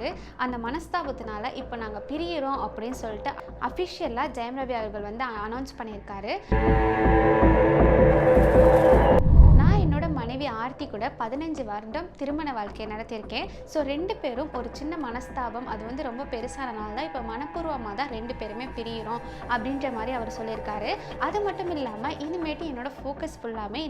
இருக்குது அந்த மனஸ்தாபத்தினால இப்போ நாங்கள் பிரியிறோம் அப்படின்னு சொல்லிட்டு அஃபிஷியலாக ஜெயம் ரவி அவர்கள் வந்து அனௌன்ஸ் பண்ணியிருக்காரு. நான் மனைவி ஆர்த்தி கூட பதினஞ்சு வருடம் திருமண வாழ்க்கையை நடத்தியிருக்கேன். ஸோ ரெண்டு பேரும் ஒரு சின்ன மனஸ்தாபம் அது வந்து ரொம்ப பெருசானனால தான். இப்போ மனப்பூர்வமாக தான் ரெண்டு பேருமே பிரியிறோம் அப்படின்ற மாதிரி அவர் சொல்லியிருக்காரு. அது மட்டும் இல்லாமல் இனிமேட்டு என்னோட ஃபோக்கஸ் ஃபுல்லாமே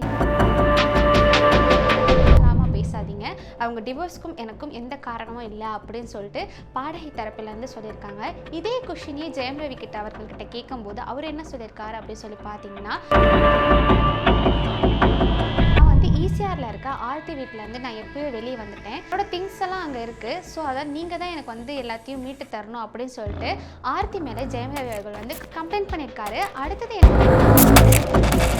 பேசாதீங்க. அவங்க டிவோர்ஸ்க்கும் எனக்கும் எந்த காரணமும் இல்லை அப்படின்னு சொல்லிட்டு பாடகி தரப்பிலேருந்து சொல்லியிருக்காங்க. இதே கொஷினியே ஜெயம் ரவி கிட்ட அவர்கள்கிட்ட கேட்கும்போது அவர் என்ன சொல்லியிருக்காரு அப்படின்னு சொல்லி பார்த்தீங்கன்னா நான் வந்து ஈசிஆரில் இருக்க ஆர்த்தி வீட்டிலேருந்து நான் எப்பயோ வெளியே வந்துட்டேன். என்னோட திங்ஸ் எல்லாம் அங்கே இருக்குது ஸோ அதான் நீங்கள் தான் எனக்கு வந்து எல்லாத்தையும் மீட்டு தரணும் அப்படின்னு சொல்லிட்டு ஆர்த்தி மேலே ஜெயம் ரவி அவர்கள் வந்து கம்ப்ளைண்ட் பண்ணியிருக்காரு. அடுத்தது என்ன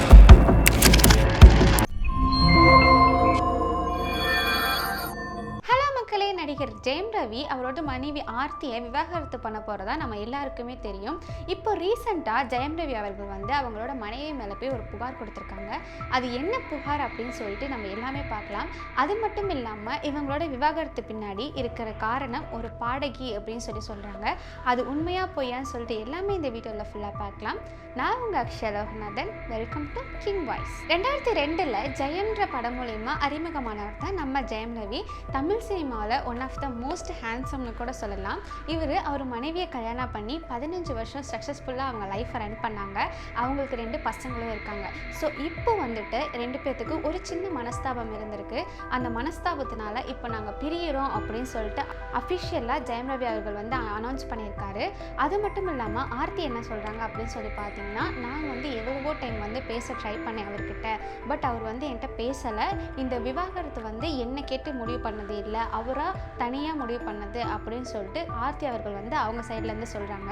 நடிகர் ஜெயம் ரவி அவரோட மனைவி ஆர்த்தியை விவாகரத்து பண்ண போகிறதா நம்ம எல்லாருக்குமே தெரியும். இப்போ ரீசெண்டாக ஜெயம் ரவி அவர்கள் வந்து அவங்களோட மனைவி மேலே போய் ஒரு புகார் கொடுத்துருக்காங்க. அது என்ன புகார் அப்படின்னு சொல்லிட்டு நம்ம எல்லாமே பார்க்கலாம். அது மட்டும் இல்லாமல் இவங்களோட விவாகரத்து பின்னாடி இருக்கிற காரணம் ஒரு பாடகி அப்படின்னு சொல்லி சொல்கிறாங்க அது உண்மையாக பொய்யான்னு சொல்லிட்டு எல்லாமே இந்த வீடியோவில் ஃபுல்லாக பார்க்கலாம். நான் உங்கள் Akshaya Loganathan. Welcome to King Voice ரெண்டாயிரத்தி ரெண்டில் ஜெயம்ன்ற படம் மூலயமா அறிமுகமானவர் தான் நம்ம ஜெயம் ரவி. தமிழ் சினிமாவில் one of of the most ஹேண்ட்ஸம்னு கூட சொல்லலாம். இவர் அவர் மனைவியை கல்யாணம் பண்ணி பதினஞ்சு வருஷம் சக்ஸஸ்ஃபுல்லாக அவங்க லைஃப்பை ரன் பண்ணாங்க. அவங்களுக்கு ரெண்டு பசங்களும் இருக்காங்க. ஸோ இப்போ வந்துட்டு ரெண்டு பேர்த்துக்கு ஒரு சின்ன மனஸ்தாபம் இருந்திருக்கு. அந்த மனஸ்தாபத்தினால இப்போ நாங்கள் பிரியிறோம் அப்படின்னு சொல்லிட்டு அஃபிஷியலாக ஜெயம் ரவி அவர்கள் வந்து அனௌன்ஸ் பண்ணியிருக்காரு. அது மட்டும் இல்லாமல் ஆர்த்தி என்ன சொல்கிறாங்க அப்படின்னு சொல்லி பார்த்தீங்கன்னா நான் வந்து எவ்வளவோ டைம் வந்து பேச ட்ரை பண்ணேன் அவர்கிட்ட. பட் அவர் வந்து என்கிட்ட பேசலை. இந்த விவாகரத்து வந்து என்னை கேட்டு முடிவு பண்ணது இல்லை. அவராக தனியாக முடிவு பண்ணது அப்படின்னு சொல்லிட்டு ஆர்த்தி அவர்கள் வந்து அவங்க சைட்லேருந்து சொல்கிறாங்க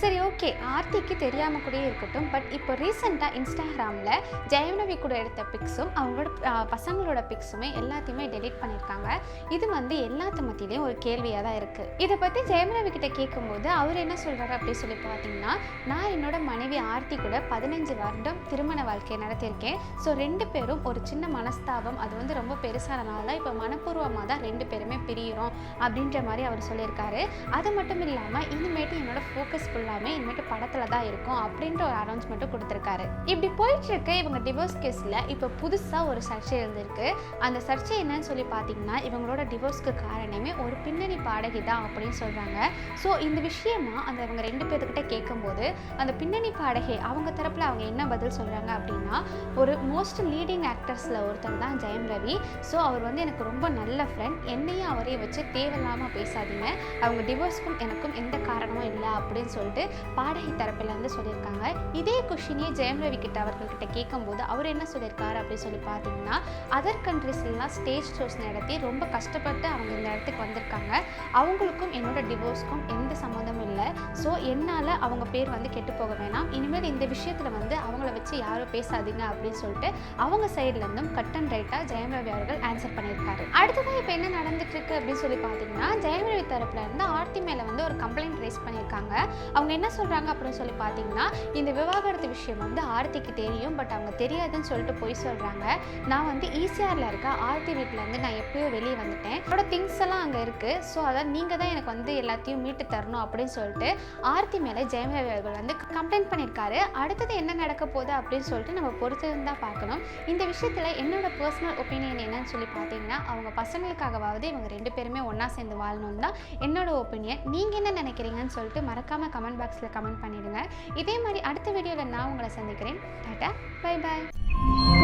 சரி ஓகே ஆர்த்திக்கு தெரியாமல் கூட இருக்கட்டும். பட் இப்போ ரீசெண்டாக இன்ஸ்டாகிராமில் ஜெயம் ரவி கூட எடுத்த பிக்ஸும் அவங்களோட பசங்களோட பிக்ஸுமே எல்லாத்தையுமே டெலீட் பண்ணியிருக்காங்க இது வந்து எல்லாத்து மத்தியிலையும் ஒரு கேள்வியாக தான் இருக்குது இதை பற்றி ஜெயம் ரவி கிட்ட கேட்கும்போது அவர் என்ன சொல்கிறாரு அப்படின்னு சொல்லி பார்த்தீங்கன்னா நான் என்னோட மனைவி ஆர்த்தி கூட பதினஞ்சு வருடம் திருமண வாழ்க்கையை நடத்தியிருக்கேன். ஸோ ரெண்டு பேரும் ஒரு சின்ன மனஸ்தாபம். அது வந்து ரொம்ப பெருசானனால தான் இப்போ மனப்பூர்வமாக தான் ரெண்டு பேருமே பிரியும் பிரியிறோம் அப்படின்ற மாதிரி அவர் சொல்லியிருக்காரு. அது மட்டும் இல்லாமல் இனிமேட்டு என்னோட ஃபோக்கஸ் ஃபுல்லாமே இனிமேட்டு படத்தில் தான் இருக்கும் அப்படின்ற ஒரு அனௌன்ஸ்மெண்ட்டும் கொடுத்துருக்காரு. இப்படி போயிட்டு இருக்க இவங்க டிவோர்ஸ் கேஸில் இப்போ புதுசாக ஒரு சர்ச்சை இருந்திருக்கு அந்த சர்ச்சை என்னன்னு சொல்லி பார்த்தீங்கன்னா இவங்களோட டிவோர்ஸ்க்கு காரணமே ஒரு பின்னணி பாடகி தான் அப்படின்னு சொல்கிறாங்க ஸோ இந்த விஷயமா அந்த இவங்க ரெண்டு பேர்த்துக்கிட்ட கேட்கும்போது அந்த பின்னணி பாடகி அவங்க தரப்பில் அவங்க என்ன பதில் சொல்கிறாங்க அப்படின்னா ஒரு மோஸ்ட் லீடிங் ஆக்டர்ஸில் ஒருத்தர் தான் ஜெயம் ரவி. ஸோ அவர் வந்து எனக்கு ரொம்ப நல்ல ஃப்ரெண்ட் என்னையும் அவரையும் வச்சு தேவையில்லாமல் பேசாதீங்க. அவங்க டிவோர்ஸ்க்கும் எனக்கும் எந்த காரணமும் இல்லை அப்படின்னு சொல்லிட்டு பாடகி தரப்பிலேருந்து சொல்லியிருக்காங்க. இதே கொஷினியே ஜெயம் ரவி கிட்ட அவர்கள்கிட்ட கேட்கும்போது அவர் என்ன சொல்லியிருக்காரு அப்படின்னு சொல்லி பார்த்தீங்கன்னா அதர் கண்ட்ரிஸ்லாம் ஸ்டேஜ் ஷோஸ் நடத்தி ரொம்ப கஷ்டப்பட்டு அவங்க இந்த இடத்துக்கு வந்திருக்காங்க. அவங்களுக்கும் என்னோட டிவோர்ஸ்க்கும் எந்த சம்மந்தமும் இல்லை. ஸோ என்னால் அவங்க பேர் வந்து கெட்டு போக வேணாம். இனிமேல் இந்த விஷயத்தில் வந்து அவங்கள வச்சு யாரும் பேசாதீங்க அப்படின்னு சொல்லிட்டு அவங்க சைட்லேருந்தும் கட் அண்ட் ரைட்டாக ஜெயம் ரவி அவர்கள் ஆன்சர் பண்ணியிருக்காரு. அடுத்ததாக இப்போ என்ன நடந்துட்டு இருக்கு அப்படின்னு சொல்லி பார்த்தீங்கன்னா ஜெயமரவி தரப்புல இருந்து ஆர்த்தி மேலே வந்து ஒரு கம்ப்ளைண்ட் ரைஸ் பண்ணியிருக்காங்க. அவங்க என்ன சொல்கிறாங்க அப்படின்னு சொல்லி பார்த்தீங்கன்னா இந்த விவாகரத்து விஷயம் வந்து ஆர்த்திக்கு தெரியும் பட் அவங்க தெரியாதுன்னு சொல்லிட்டு போய் சொல்கிறாங்க நான் வந்து ஈசிஆரில் இருக்க ஆர்த்தி வீட்டிலேருந்து நான் எப்பயோ வெளியே வந்துட்டேன். என்னோட திங்ஸ் எல்லாம் அங்கே இருக்குது ஸோ அதான் நீங்கள் தான் எனக்கு வந்து எல்லாத்தையும் மீட்டு தரணும் அப்படின்னு சொல்லிட்டு ஆர்த்தி மேலே ஜெயமரவி அவர்கள் வந்து கம்ப்ளைண்ட் பண்ணியிருக்காரு. அடுத்தது என்ன நடக்க போகுது அப்படின்னு சொல்லிட்டு நம்ம பொறுத்து தான் பார்க்கணும். இந்த விஷயத்தில் என்னோட பர்சனல் ஒப்பீனியன் என்னன்னு சொல்லி பார்த்தீங்கன்னா அவங்க பசங்களுக்காகவாவது இவங்க ரெண்டு பேரும் ஒன்றா சேர்ந்து வாழணும்னு தான் என்னோட ஒப்பீனியன் நீங்கள் என்ன நினைக்கிறீங்கன்னு சொல்லிட்டு மறக்காமல் கமெண்ட் பாக்ஸில் கமெண்ட் பண்ணிவிடுங்க இதே மாதிரி அடுத்த வீடியோவில் நான் உங்களை சந்திக்கிறேன். Tata bye bye